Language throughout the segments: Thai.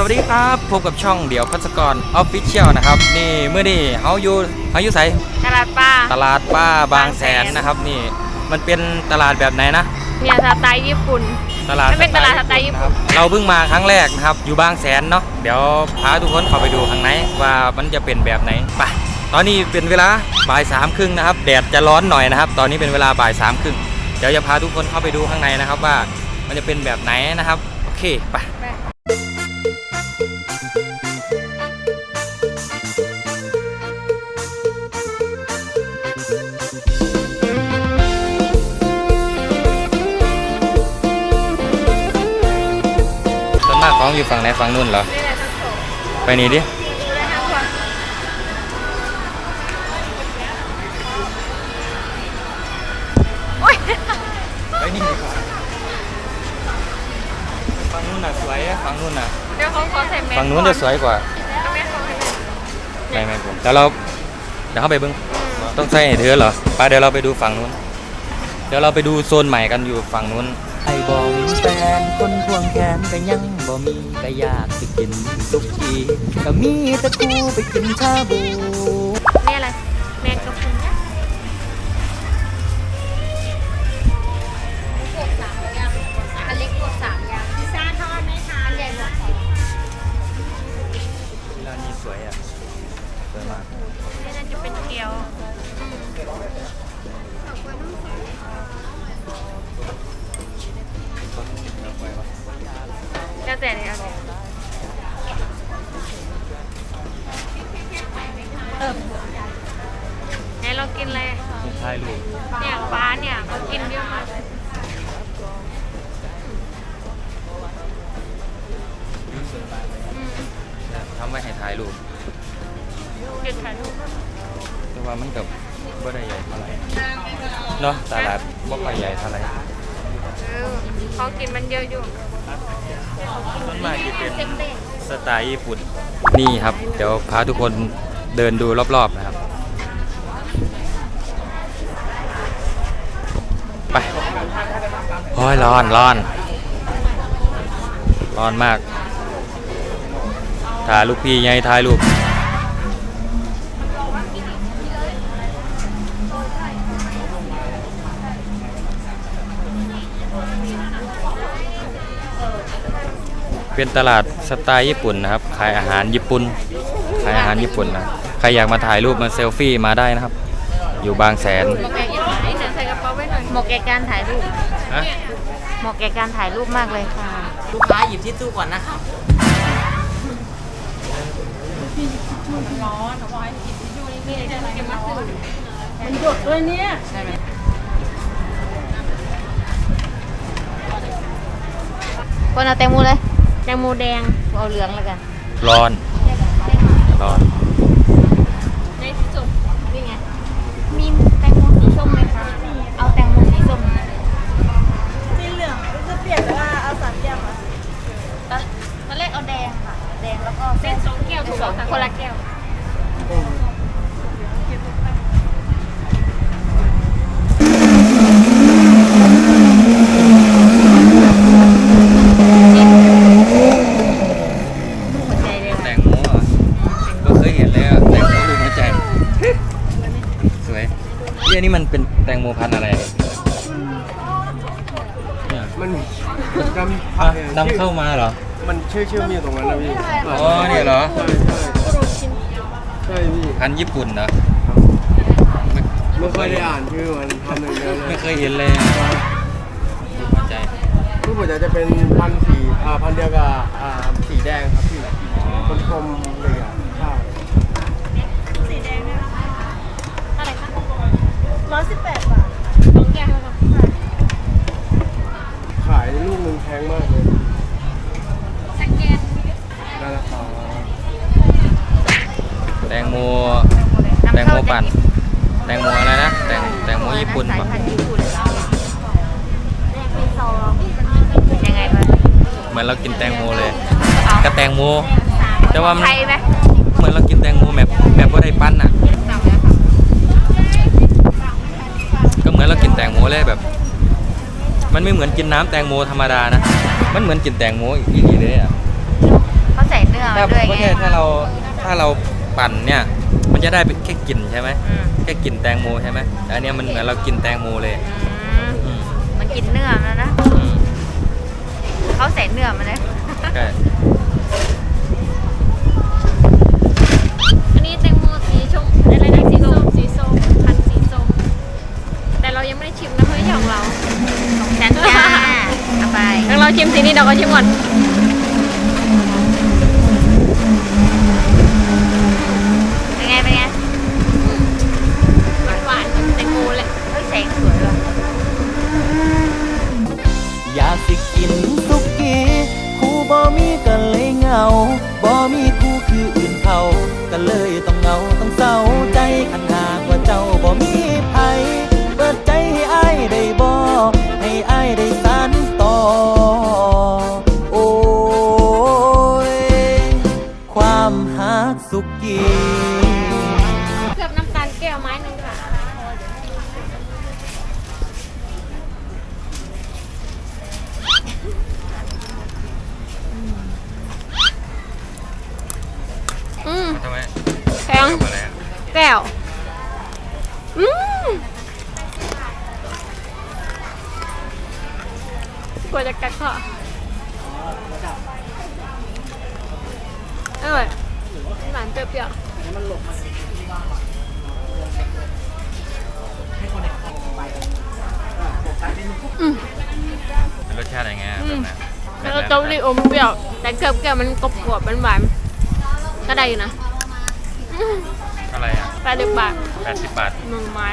สวัสดีครับพบกับช่องเดี่ยวพัสกรออฟฟิเชียลนะครับ นี่เมื่อนี่เฮาอยู่เฮาอยู่ไสตลาดปลาตลาดป้าบางแสนนะครับ นี่มันเป็นตลาดแบบไหนนะเนี่ยสไตล์ญี่ปุ่น ตลาดมันเป็นตลาดสไตล์ญี่ปุ่นะครับเราเพิ่งมาครั้งแรกนะครับ อยู่บางแสนเนาะเดี๋ยวพาทุกคนเข้าไปดูข้างในว่ามันจะเป็นแบบไหนไปตอนนี้เป็นเวลาบ่ายสามครึ่งนะครับแดดจะร้อนหน่อยนะครับ ตอนนี้เป็นเวลาบ่ายสามครึ่งเดี๋ยวจะพาทุกคนเข้าไปดูข้างในนะครับว่ามันจะเป็นแบบไหนนะครับ โอเคไป องอยู่ฝั่งไหนฝั่งนู้นเหรอนี่แหละทั้งสองไปนี่ดิดูได้ทั้งคนโอ๊ยไปนี่ดีกว่าฝั่งนู้นน่ะสวยอะฝั่งนู้นน่ะเดี๋ยวเขาขอใส่แมสฝั่งนู้นจะสวยกว่าเอาแมสเขาให้หน่อยไม่ไม่ผมเดี๋ยวเราเดี๋ยวเข้าไปเบิ้งต้องใส่ให้เธอเหรอไปเดี๋ยวเราไปดูฝั่งนู้น เดี๋ยวเราไปดูโซนใหม่กันอยู่ฝั่งนู้น ไอ้บอมีแฟนคนควงแขนก็ยังบ่มีก็อยากไปกินสุกี้ก็มีแตะกูไปกินชาบู แล้วแต่เลยเออไหนเรากินอะไรใช่ลูกเนี่ยฟ้าเนี่ยเขากินเยอะมากอืมทำไว้ให้ถ่ายรูปเดี๋ยวถ่ายรูปแต่ว่ามันกับบ่ได้ใหญ่เท่าไหร่เนาะตลาดบ่ค่อยใหญ่เท่าไหร่เออเขากินมันเยอะอยู่ สไตล์ญี่ปุ่น นี่ครับ เดี๋ยวพาทุกคนเดินดูรอบ ๆ นะครับ ไปโอ้ยร้อนร้อน ร้อนมากถ่ายลูกพี่ไงถ่ายรูป เป็นตลาดสไตล์ญี่ปุ่นนะครับ ขายอาหารญี่ปุ่น ขายอาหารญี่ปุ่นนะ ใครอยากมาถ่ายรูปมาเซลฟี่มาได้นะครับ อยู่บางแสน หมกแกะยี่ห้อไหนเนี่ยใส่กระเป๋าไว้หน่อยเหมาะแก่การถ่ายรูปฮะ เหมาะแก่การถ่ายรูปมากเลยค่ะ ลูกค้าหยิบที่ตู้ก่อนนะครับคนเอาแตงโมเลย แตงโมแดงเอาเหลืองแล้วกันร้อนร้อนในสีส้มนี่ไง มีแตงโมสีส้มไหมคะ เอาแตงโมสีส้ม สีเหลืองจะเปลี่ยนว่าเอาสามแก้วอะ ตอนตอนแรกเอาแดงค่ะ แดงแล้วก็ เส้นสองแก้วถูกต้องคนละแก้ว หัวใจเลย แตงโมเหรอก็เคยเห็นเลยอะแตงโมรูปหัวใจ สวยเยี่ยนี่มันเป็น แตงโมพันธุ์อะไรเนี่ยมันจำอะนำเข้ามาเหรอ มันชื่อชื่อมีอยู่ตรงนั้นนะพี่อ๋อเนี่ยเหรอ ใช่ใช่ใช่พี่พันธุ์ญี่ปุ่นเหรอไม่เคยได้อ่านชื่อมันทำหนึ่างเดียวเลไม่ยเคยเห็นเลยรูปหัวใจผู้ผมจะเป็นพันธุ์สีอ่าพันธุ์เดียวกับอ่าสีแดงครับพี่คนกลมเลยอะใช่ อะไรคะ ร้อยสิบแปดบาทสองแก้วครับขายลูกหนึงแพงมากเลยสแกนนั่นแหละครับแตงโมแตงโมปั่นแตงโมอะไรนะแตงแตงโมญี่ปุ่นสายปะพันธุ์ญี่ปุ่นแล้วแรกเป็นซองยังไงบ้างเหมือนเรากินแตงโมเลยกระแตงโมแต่ว่ามันไทยไหมเหมือนเรากินแตงโมแบบแบบว่าได้ปั้นอะ สั่งแล้วค่ะ ก็เห มือนเรากินแตงโมเลยแบบ มันไม่เหมือนกินน้ำแตงโมธรรมดานะ มันเหมือนกินแตงโมอีกทีเลยอะเขาใส่ถ้าด้วยไม่ไงใช่ถ้าเราถ้าเราปั่นเนี่ย มันจะได้แค่กลิ่นใช่ไหมอืมแค่กลิ่นแตงโมใช่ไหมแต่อันเนี้ยมันเหมือนเรากินแตงโมเลยอืมอืมมันกินเนื้อแล้วนะอืมเขาใส่เนื้อมาเลยใช่ อันนี้แตงโมสีชมอะไรนะสีส้มสีส้มพันธุ์สีส้มแต่เรายังไม่ได้ชิมนะเพื่อนของเรา ของฉันจ้าเอาไป งั้น เราก็ชิมก่อน กลัวจะกัดคออร่อยหวานเปรี้ยวๆอืมเป็นรสชาติอะไรไงอะแบบไหนแล้วก็เจ้าลีอมเปรี้ยว แต่เกลือบแก้วมันกรอบกรอบๆหวานๆก็ได้อยู่นะอืมอะไรอะแปดสิบบาทแปดสิบบาท หนึ่งไม้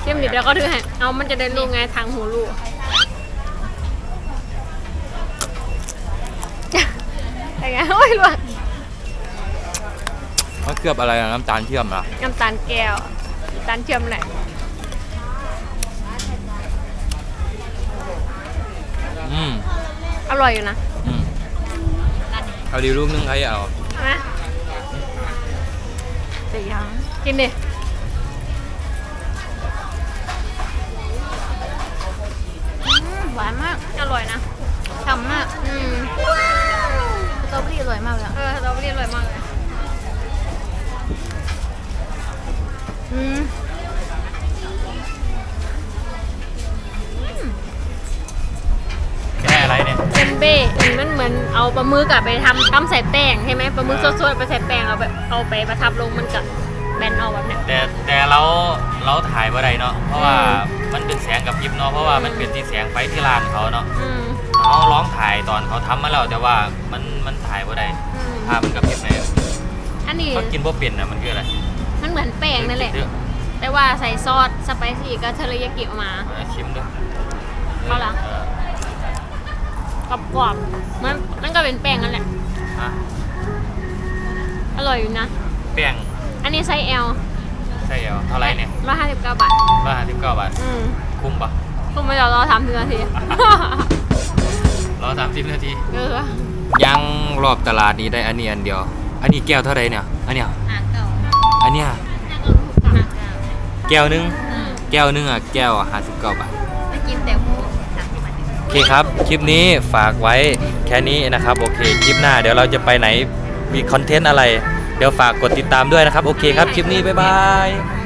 เทียมดิบแล้วก็ถือให้เอามันจะได้รู้ไงทางหูรู อะไรไงโอ้ยลวกมันเคลือบอะไรอะน้ำตาลเชื่อมเหรอน้ำตาลแก้วน้ำตาลเชื่อมแหละอืมอร่อยอยู่นะอืมเอาดีลูกนึงใครเอาเอาไหมแต่ยังกินดิอืมหวานมาก อร่อยนะฉ่ำมาก รอเบอรี่อร่อยมากเลยอืมแค่อะไรเนี่ย เซนเบ้มันเหมือนเอาปลาหมึกอะไปทำทำใส่แป้งใช่ไหมปลาหมึกสดๆไปใส่แป้งเอาไปเอาไปประทับลงมันกับแบนเอาแบบเนี้ย แต่แต่เราเราถ่ายบ่ได้เนาะเพราะว่ามันเป็นแสงกับพริบเนาะเพราะว่ามันเป็นที่แสงไฟที่ร้านเขาเนาะ อืม เขาร้องถ่ายตอนเขาทำมาแล้วแต่ว่ามันมันถ่ายบ่ได้อืมภาพมันกับพริบเลยอันนี้เขากินบ่เป็นนะมันคืออะไรมันเหมือนแป้งนั่นแหละ เดี๋ยวแต่ว่าใส่ซอสสไปซี่กับเทอริยากิออกมาเอาชิมด้วยเอาล่ะ ออกรอบๆมันมันก็เป็นแป้งนั่นแหละอะอร่อยอยู่นะ แป้งอันนี้ไซส์ L ใช่เหรอเท่าไหรเนี่ยร้อยห้าสิบเก้าบาท ร้อยห้าสิบเก้าบาทอืมคุ้มปะ คุณมาเดี๋ยวรอทำทีนาที รอสามสิบนาทีเออยังรอบตลาดนี้ได้อันนี้อันเดียว อันนี้แก้วเท่าไหรเนี่ย อันเนี้ยหางเก่าอันเนี้ยหางเก่าแก้วหนึงอืมแก้วหนึงอะแก้วห้าสิบเก้าบาทไม่กินแต่หมูสามสิบบาทโอเคครับ คลิปนี้ฝากไว้แค่นี้นะครับ โอเค คลิปหน้าเดี๋ยวเราจะไปไหน มีคอนเทนต์อะไร เดี๋ยวฝากกดติดตามด้วยนะครับ โอเคครับ คลิปนี้ บ๊ายบาย